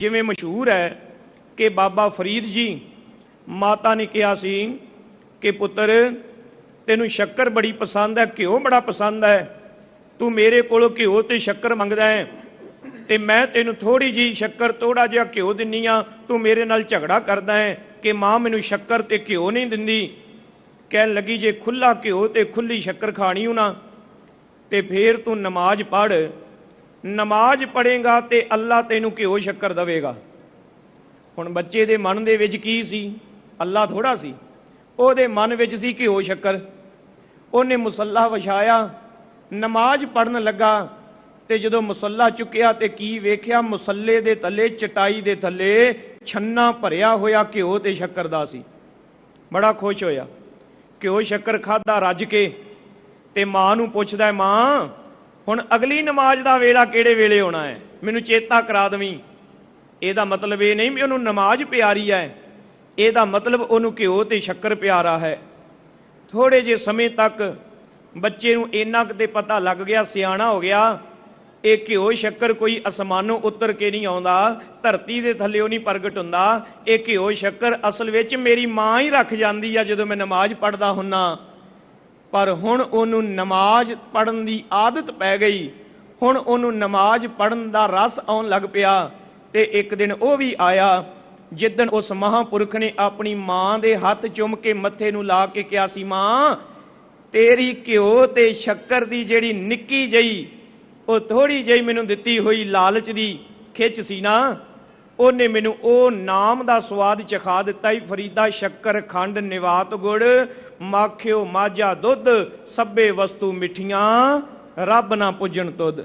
ਜਿਵੇਂ ਮਸ਼ਹੂਰ ਹੈ ਕਿ ਬਾਬਾ ਫਰੀਦ ਜੀ, ਮਾਤਾ ਨੇ ਕਿਹਾ ਸੀ ਕਿ ਪੁੱਤਰ, ਤੈਨੂੰ ਸ਼ੱਕਰ ਬੜੀ ਪਸੰਦ ਹੈ, ਘਿਓ ਬੜਾ ਪਸੰਦ ਹੈ। ਤੂੰ ਮੇਰੇ ਕੋਲੋਂ ਘਿਓ ਤੇ ਸ਼ੱਕਰ ਮੰਗਦਾ ਹੈ ਤੇ ਮੈਂ ਤੈਨੂੰ ਥੋੜੀ ਜੀ ਸ਼ੱਕਰ ਥੋੜਾ ਜਿਹਾ ਘਿਓ ਦਿੰਨੀ ਆ। ਤੂੰ ਮੇਰੇ ਨਾਲ ਝਗੜਾ ਕਰਦਾ ਹੈ ਕਿ ਮਾਂ ਮੈਨੂੰ ਸ਼ੱਕਰ ਤੇ ਘਿਓ ਨਹੀਂ ਦਿੰਦੀ। ਕਹਿਣ ਲੱਗੀ, ਜੇ ਖੁੱਲਾ ਘਿਓ ਤੇ ਖੁੱਲੀ ਸ਼ੱਕਰ ਖਾਣੀ ਹੋ ਨਾ, ਤੇ ਫੇਰ ਤੂੰ ਨਮਾਜ਼ ਪੜ੍ਹ। ਨਮਾਜ਼ ਪੜ੍ਹੇਗਾ ਤੇ ਅੱਲਾ ਤੈਨੂੰ ਘਿਓ ਸ਼ੱਕਰ ਦੇਵੇਗਾ। ਹੁਣ ਬੱਚੇ ਦੇ ਮਨ ਦੇ ਵਿੱਚ ਕੀ ਸੀ? ਅੱਲਾ ਥੋੜਾ ਸੀ। ਉਹਦੇ ਮਨ ਵਿੱਚ ਸੀ ਘਿਓ ਸ਼ੱਕਰ। ਉਹਨੇ ਮੁਸੱਲਾ ਵਿਛਾਇਆ, ਨਮਾਜ਼ ਪੜਨ ਲੱਗਾ ਤੇ ਜਦੋਂ ਮੁਸੱਲਾ ਚੁੱਕਿਆ ਤੇ ਕੀ ਵੇਖਿਆ? ਮੁਸੱਲੇ ਦੇ ਥੱਲੇ, ਚਟਾਈ ਦੇ ਥੱਲੇ ਛੰਨਾ ਭਰਿਆ ਹੋਇਆ ਘਿਓ ਤੇ ਸ਼ੱਕਰ ਦਾ ਸੀ। ਬੜਾ ਖੁਸ਼ ਹੋਇਆ। ਘਿਓ ਸ਼ੱਕਰ ਖਾਦਾ ਰੱਜ ਕੇ ਤੇ ਮਾਂ ਨੂੰ ਪੁੱਛਦਾ ਮਾਂ ਹੁਣ ਅਗਲੀ ਨਮਾਜ਼ ਦਾ ਵੇਲਾ ਕਿਹੜੇ ਵੇਲੇ ਹੋਣਾ ਹੈ? ਮੈਨੂੰ ਚੇਤਾ ਕਰਾ ਦਵੀਂ। ਇਹਦਾ ਮਤਲਬ ਇਹ ਨਹੀਂ ਵੀ ਉਹਨੂੰ ਨਮਾਜ਼ ਪਿਆਰੀ ਹੈ। ਇਹਦਾ ਮਤਲਬ ਉਹਨੂੰ ਘਿਓ ਤੇ ਸ਼ੱਕਰ ਪਿਆਰਾ ਹੈ। ਥੋੜੇ ਜੇ ਸਮੇਂ ਤੱਕ ਬੱਚੇ ਨੂੰ ਇੰਨਾ ਕੁ ਤੇ ਪਤਾ ਲੱਗ ਗਿਆ, ਸਿਆਣਾ ਹੋ ਗਿਆ, ਇਹ ਘਿਓ, ਸ਼ੱਕਰ ਕੋਈ ਅਸਮਾਨੋਂ ਉਤਰ ਕੇ ਨਹੀਂ ਆਉਂਦਾ, ਧਰਤੀ ਦੇ ਥੱਲੇ ਉਹ ਨਹੀਂ ਪ੍ਰਗਟ ਹੁੰਦਾ। ਇਹ ਘਿਓ, ਸ਼ੱਕਰ ਅਸਲ ਵਿੱਚ ਮੇਰੀ ਮਾਂ ਹੀ ਰੱਖ ਜਾਂਦੀ ਆ ਜਦੋਂ ਮੈਂ ਨਮਾਜ਼ ਪੜ੍ਹਦਾ ਹੁੰਨਾ। ਪਰ ਹੁਣ ਉਹਨੂੰ ਨਮਾਜ਼ ਪੜਨ ਦੀ ਆਦਤ ਪੈ ਗਈ। ਹੁਣ ਉਹਨੂੰ ਨਮਾਜ਼ ਪੜਨ ਦਾ ਰਸ ਆਉਣ ਲੱਗ ਪਿਆ ਤੇ ਇੱਕ ਦਿਨ ਉਹ ਵੀ ਆਇਆ। ਜਿੱਦਣ ਉਸ ਮਹਾਪੁਰਖ ਨੇ ਆਪਣੀ ਮਾਂ ਦੇ ਹੱਥ ਚੁੰਮ ਕੇ ਮੱਥੇ ਨੂੰ ਲਾ ਕੇ ਕਿਹਾ ਸੀ, ਮਾਂ, ਤੇਰੀ ਘਿਓ ਤੇ ਸ਼ੱਕਰ ਦੀ ਜਿਹੜੀ ਨਿੱਕੀ ਜਈ ਉਹ ਥੋੜੀ ਜਿਹੀ ਮੈਨੂੰ ਦਿੱਤੀ ਹੋਈ ਲਾਲਚ ਦੀ ਖਿੱਚ ਸੀ ਨਾ। ਉਹਨੇ ਮੈਨੂੰ ਉਹ ਨਾਮ ਦਾ ਸਵਾਦ ਚਖਾ ਦਿੱਤਾ ਹੀ ਫਰੀਦਾ, ਸ਼ੱਕਰ, ਖੰਡ, ਨਿਵਾਤ ਗੁੜ, ਮਾਖਿਓ, ਮਾਝਾ ਦੁੱਧ ਸਭੇ ਵਸਤੂ ਮਿੱਠੀਆਂ, ਰੱਬ ਨਾ ਪੁੱਜਣ ਤੁਧ।